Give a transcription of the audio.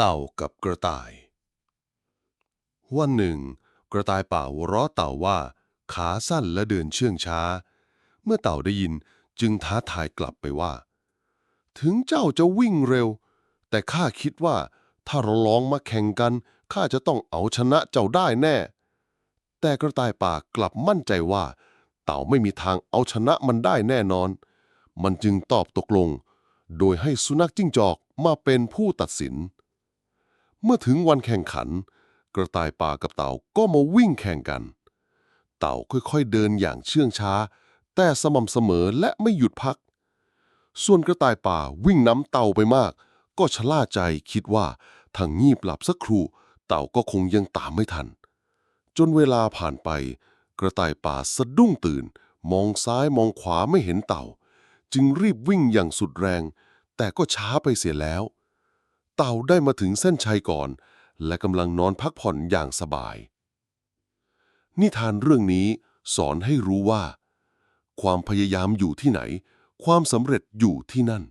เต่ากับกระต่าย วันหนึ่ง กระต่ายป่าหัวเราะเต่าว่าขาสั้นและเดินเชื่องช้า เมื่อเต่าได้ยินจึงท้าทายกลับไปว่า ถึงเจ้าจะวิ่งเร็ว แต่ข้าคิดว่าถ้าเราลองมาแข่งกันข้าจะต้องเอาชนะเจ้าได้แน่ แต่กระต่ายป่ากลับมั่นใจว่า เต่าไม่มีทางเอาชนะมันได้แน่นอน มันจึงตอบตกลง โดยให้สุนัขจิ้งจอกมาเป็นผู้ตัดสิน เมื่อถึงวันแข่งขัน กระต่ายป่ากับเต่าก็มาวิ่งแข่งกัน เต่าค่อยๆเดินอย่างเชื่องช้า แต่สม่ำเสมอและไม่หยุดพัก ส่วนกระต่ายป่าวิ่งน้ำเต่าไปมาก ก็ชะล่าใจคิดว่าทางงีบหลับสักครู่ เต่าก็คงยังตามไม่ทัน จนเวลาผ่านไป กระต่ายป่าสะดุ้งตื่น มองซ้ายมองขวาไม่เห็นเต่า จึงรีบวิ่งอย่างสุดแรง แต่ก็ช้าไปเสียแล้ว เต่าได้มาถึงเส้นชัยก่อน และกำลังนอนพักผ่อนอย่างสบาย นิทานเรื่องนี้สอนให้รู้ว่า ความพยายามอยู่ที่ไหน ความสำเร็จอยู่ที่นั่น